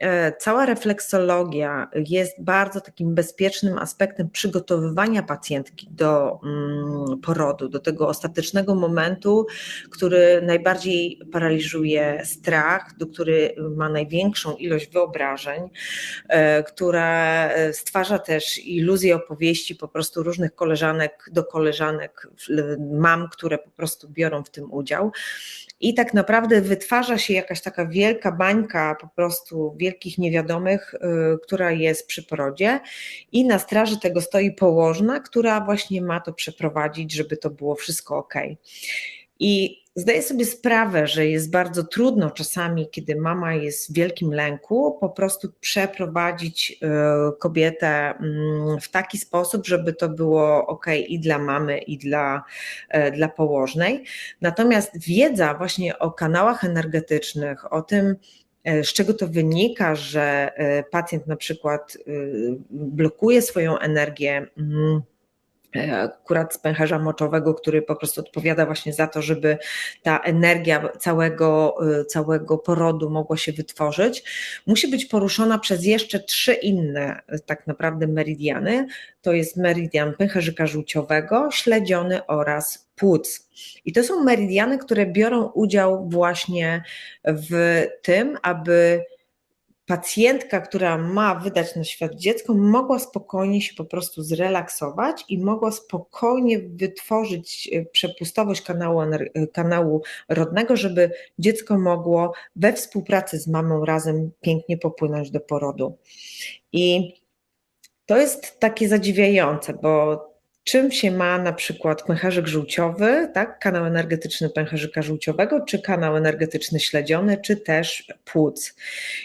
e, cała refleksologia jest bardzo takim bezpiecznym aspektem przygotowywania pacjentki do mm, porodu, do tego ostatecznego momentu, który najbardziej paraliżuje strach, do który ma największą ilość wyobrażeń, e, która e, stwarza też iluzję opowieści po prostu różnych koleżanek do koleżanek, mam, które po prostu biorą w tym udział. I tak naprawdę wytwarza się jakaś taka wielka bańka po prostu wielkich niewiadomych, y, która jest przy porodzie i na straży tego stoi położna, która właśnie ma to przeprowadzić, żeby to było wszystko ok. I Zdaję sobie sprawę, że jest bardzo trudno czasami, kiedy mama jest w wielkim lęku, po prostu przeprowadzić e, kobietę mm, w taki sposób, żeby to było ok i dla mamy, i dla, e, dla położnej. Natomiast wiedza właśnie o kanałach energetycznych, o tym, z czego to wynika, że pacjent na przykład blokuje swoją energię mm, E, akurat z pęcherza moczowego, który po prostu odpowiada właśnie za to, żeby ta energia całego, e, całego porodu mogła się wytworzyć, musi być poruszona przez jeszcze trzy inne e, tak naprawdę meridiany. To jest meridian pęcherzyka żółciowego, śledziony oraz płuc. I to są meridiany, które biorą udział właśnie w tym, aby pacjentka, która ma wydać na świat dziecko, mogła spokojnie się po prostu zrelaksować i mogła spokojnie wytworzyć e, przepustowość kanału, e, kanału rodnego, żeby dziecko mogło we współpracy z mamą razem pięknie popłynąć do porodu. I to jest takie zadziwiające, bo czym się ma na przykład pęcherzyk żółciowy, tak, kanał energetyczny pęcherzyka żółciowego, czy kanał energetyczny śledziony, czy też płuc.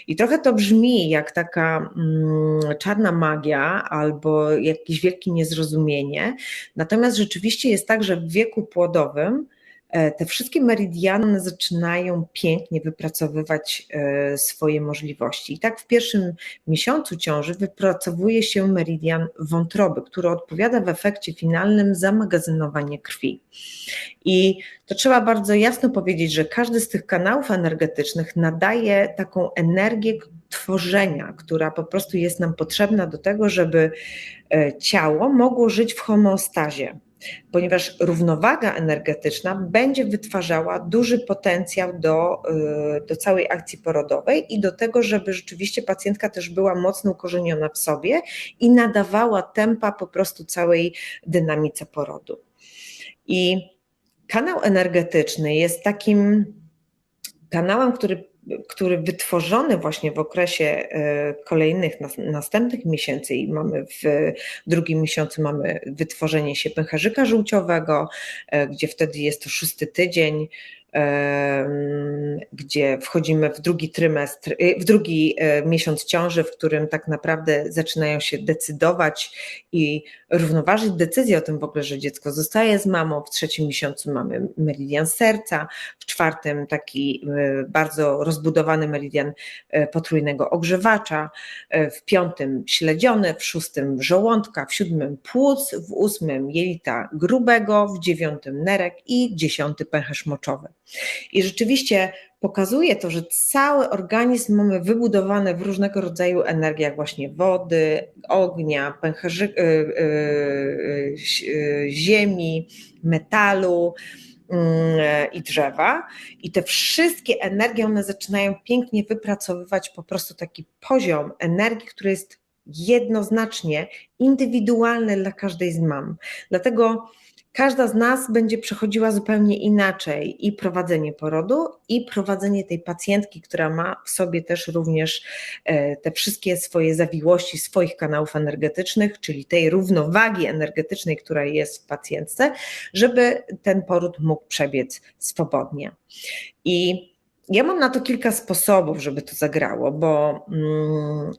I trochę to brzmi jak taka mm, czarna magia albo jakieś wielkie niezrozumienie, natomiast rzeczywiście jest tak, że w wieku płodowym te wszystkie meridiany zaczynają pięknie wypracowywać e, swoje możliwości. I tak w pierwszym miesiącu ciąży wypracowuje się meridian wątroby, który odpowiada w efekcie finalnym za magazynowanie krwi. I to trzeba bardzo jasno powiedzieć, że każdy z tych kanałów energetycznych nadaje taką energię tworzenia, która po prostu jest nam potrzebna do tego, żeby e, ciało mogło żyć w homeostazie ponieważ równowaga energetyczna będzie wytwarzała duży potencjał do, y, do całej akcji porodowej i do tego, żeby rzeczywiście pacjentka też była mocno ukorzeniona w sobie i nadawała tempa po prostu całej dynamice porodu. I kanał energetyczny jest takim kanałem, który który wytworzony właśnie w okresie e, kolejnych następnych miesięcy i mamy w drugim miesiącu mamy wytworzenie się pęcherzyka żółciowego, e, gdzie wtedy jest to szósty tydzień, gdzie wchodzimy w drugi trymestr, y, w drugi e, miesiąc ciąży, w którym tak naprawdę zaczynają się decydować i równoważyć decyzję o tym w ogóle, że dziecko zostaje z mamą. W trzecim miesiącu mamy meridian serca, w czwartym taki e, bardzo rozbudowany meridian e, potrójnego ogrzewacza, w piątym śledziony, w szóstym żołądka, w siódmym płuc, w ósmym jelita grubego, w dziewiątym nerek i dziesiąty pęcherz moczowy. I rzeczywiście pokazuje to, że cały organizm mamy wybudowany w różnego rodzaju energiach, właśnie wody, ognia, pęcherzy, y, y, y, ziemi, metalu mm, i drzewa. I te wszystkie energie, one zaczynają pięknie wypracowywać po prostu taki poziom energii, który jest jednoznacznie indywidualny dla każdej z mam. Dlatego każda z nas będzie przechodziła zupełnie inaczej i prowadzenie porodu, i prowadzenie tej pacjentki, która ma w sobie też również e, te wszystkie swoje zawiłości, swoich kanałów energetycznych, czyli tej równowagi energetycznej, która jest w pacjentce, żeby ten poród mógł przebiec swobodnie. I ja mam na to kilka sposobów, żeby to zagrało, bo mm,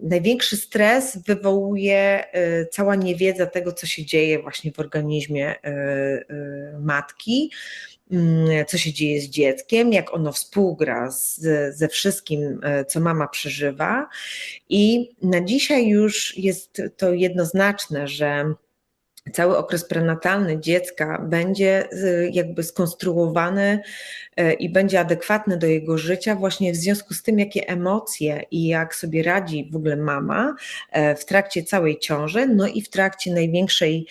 największy stres wywołuje y, cała niewiedza tego, co się dzieje właśnie w organizmie y, y, matki, mm, co się dzieje z dzieckiem, jak ono współgra z, ze wszystkim, co mama przeżywa. I na dzisiaj już jest to jednoznaczne, że cały okres prenatalny dziecka będzie y, jakby skonstruowany y, i będzie adekwatny do jego życia, właśnie w związku z tym, jakie emocje i jak sobie radzi w ogóle mama y, w trakcie całej ciąży, no i w trakcie największej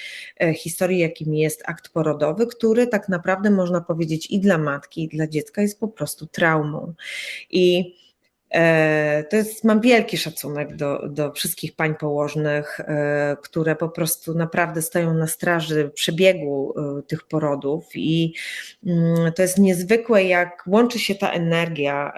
historii, jakim jest akt porodowy, który tak naprawdę można powiedzieć i dla matki, i dla dziecka jest po prostu traumą. I E, to jest, mam wielki szacunek do, do wszystkich pań położnych, e, które po prostu naprawdę stoją na straży przebiegu e, tych porodów i mm, to jest niezwykłe, jak łączy się ta energia,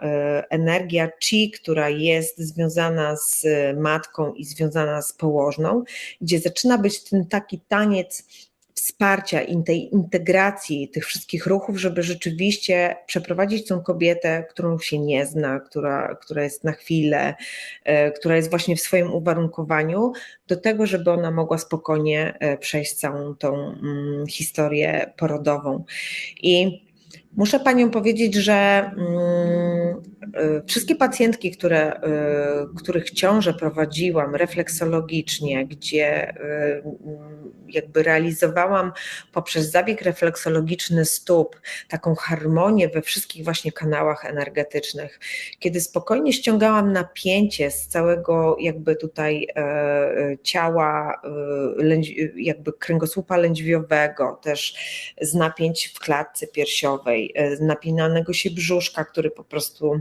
energia chi, która jest związana z matką i związana z położną, gdzie zaczyna być ten taki taniec wsparcia, tej integracji tych wszystkich ruchów, żeby rzeczywiście przeprowadzić tą kobietę, którą się nie zna, która, która jest na chwilę, e, która jest właśnie w swoim uwarunkowaniu, do tego, żeby ona mogła spokojnie e, przejść całą tą mm, historię porodową. I Muszę Panią powiedzieć, że mm, y, wszystkie pacjentki, które, y, których ciąże prowadziłam refleksologicznie, gdzie y, jakby realizowałam poprzez zabieg refleksologiczny stóp taką harmonię we wszystkich właśnie kanałach energetycznych, kiedy spokojnie ściągałam napięcie z całego jakby tutaj e, ciała, jakby kręgosłupa lędźwiowego, też z napięć w klatce piersiowej, E, napinanego się brzuszka, który po prostu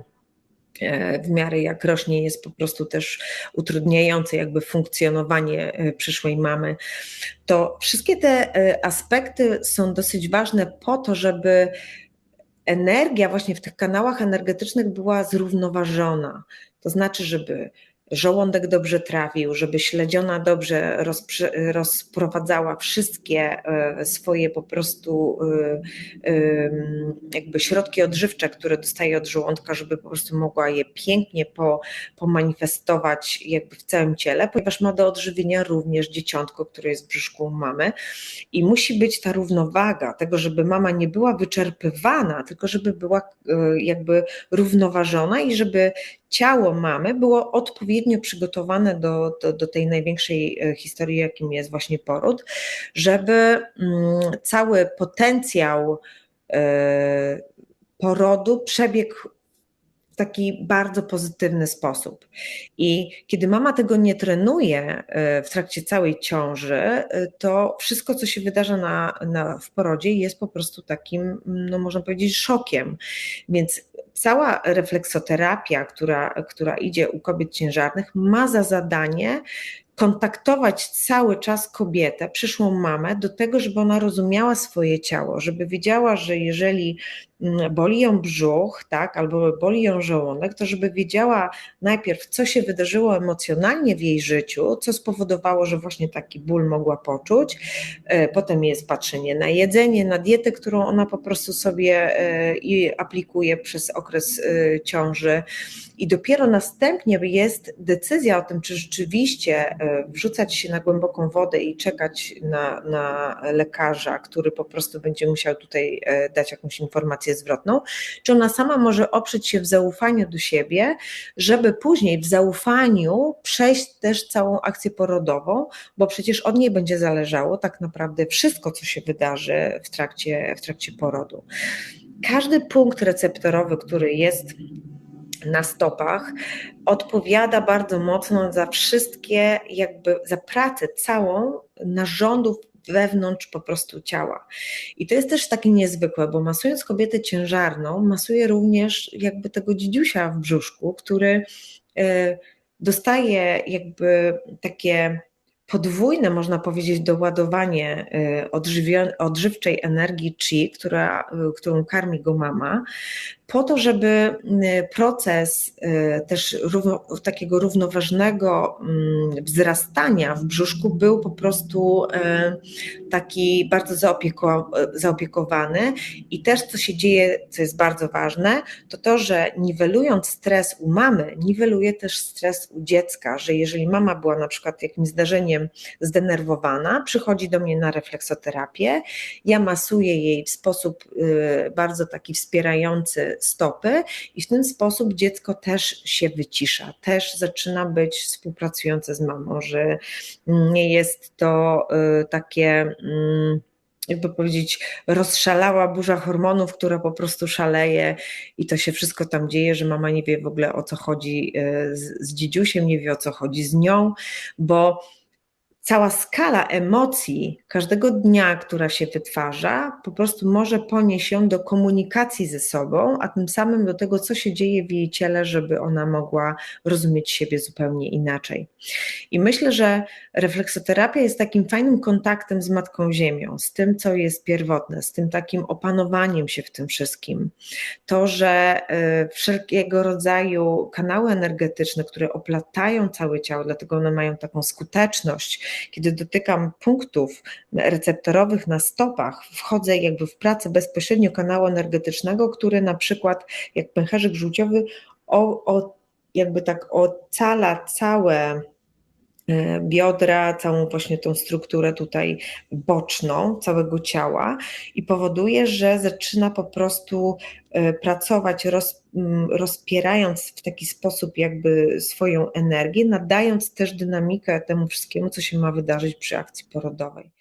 e, w miarę jak rośnie jest po prostu też utrudniający jakby funkcjonowanie e, przyszłej mamy, to wszystkie te aspekty są dosyć ważne po to, żeby energia właśnie w tych kanałach energetycznych była zrównoważona. To znaczy, żeby żołądek dobrze trawił, żeby śledziona dobrze rozprowadzała wszystkie e, swoje po prostu e, jakby środki odżywcze, które dostaje od żołądka, żeby po prostu mogła je pięknie po, pomanifestować jakby w całym ciele, ponieważ ma do odżywienia również dzieciątko, które jest w brzuszku mamy. I musi być ta równowaga tego, żeby mama nie była wyczerpywana, tylko żeby była e, jakby równoważona i żeby ciało mamy było odpowiednio przygotowane do, do, do, tej największej e, historii, jakim jest właśnie poród, żeby mm, cały potencjał e, porodu przebiegł w taki bardzo pozytywny sposób. I kiedy mama tego nie trenuje e, w trakcie całej ciąży, to wszystko, co się wydarza na, na, w porodzie, jest po prostu takim, no można powiedzieć, szokiem. Więc cała refleksoterapia, która, która idzie u kobiet ciężarnych, ma za zadanie kontaktować cały czas kobietę, przyszłą mamę, do tego, żeby ona rozumiała swoje ciało, żeby wiedziała, że jeżeli boli ją brzuch, tak, albo boli ją żołądek, to żeby wiedziała najpierw, co się wydarzyło emocjonalnie w jej życiu, co spowodowało, że właśnie taki ból mogła poczuć. E, potem jest patrzenie na jedzenie, na dietę, którą ona po prostu sobie e, aplikuje przez okres e, ciąży. I dopiero następnie jest decyzja o tym, czy rzeczywiście wrzucać się na głęboką wodę i czekać na, na lekarza, który po prostu będzie musiał tutaj dać jakąś informację zwrotną, czy ona sama może oprzeć się w zaufaniu do siebie, żeby później w zaufaniu przejść też całą akcję porodową, bo przecież od niej będzie zależało tak naprawdę wszystko, co się wydarzy w trakcie, w trakcie porodu. Każdy punkt receptorowy, który jest na stopach, odpowiada bardzo mocno za wszystkie, jakby za pracę całą narządów wewnątrz po prostu ciała. I to jest też takie niezwykłe, bo masując kobietę ciężarną, masuje również jakby tego dzidziusia w brzuszku, który e, dostaje jakby takie podwójne, można powiedzieć, doładowanie y, odżywczej energii chi, która, y, którą karmi go mama, po to, żeby y, proces też równo, takiego równoważnego mm, wzrastania w brzuszku był po prostu taki bardzo zaopieko, zaopiekowany. I też co się dzieje, co jest bardzo ważne, to to, że niwelując stres u mamy, niweluje też stres u dziecka, że jeżeli mama była na przykład jakimś zdarzeniem zdenerwowana, przychodzi do mnie na refleksoterapię, ja masuję jej w sposób y, bardzo taki wspierający stopy i w ten sposób dziecko też się wycisza, też zaczyna być współpracujące z mamą, że nie jest to y, takie mm, jakby powiedzieć, rozszalała burza hormonów, która po prostu szaleje i to się wszystko tam dzieje, że mama nie wie w ogóle o co chodzi y, z, z dziedziusiem, nie wie o co chodzi z nią, bo cała skala emocji każdego dnia, która się wytwarza, po prostu może ponieść ją do komunikacji ze sobą, a tym samym do tego, co się dzieje w jej ciele, żeby ona mogła rozumieć siebie zupełnie inaczej. I myślę, że refleksoterapia jest takim fajnym kontaktem z Matką Ziemią, z tym, co jest pierwotne, z tym takim opanowaniem się w tym wszystkim. To, że y, wszelkiego rodzaju kanały energetyczne, które oplatają całe ciało, dlatego one mają taką skuteczność, kiedy dotykam punktów receptorowych na stopach, wchodzę jakby w pracę bezpośrednio kanału energetycznego, który na przykład jak pęcherzyk żółciowy o, o, jakby tak ocala całe biodra, całą właśnie tą strukturę tutaj boczną całego ciała i powoduje, że zaczyna po prostu e, pracować roz, rozpierając w taki sposób jakby swoją energię, nadając też dynamikę temu wszystkiemu, co się ma wydarzyć przy akcji porodowej.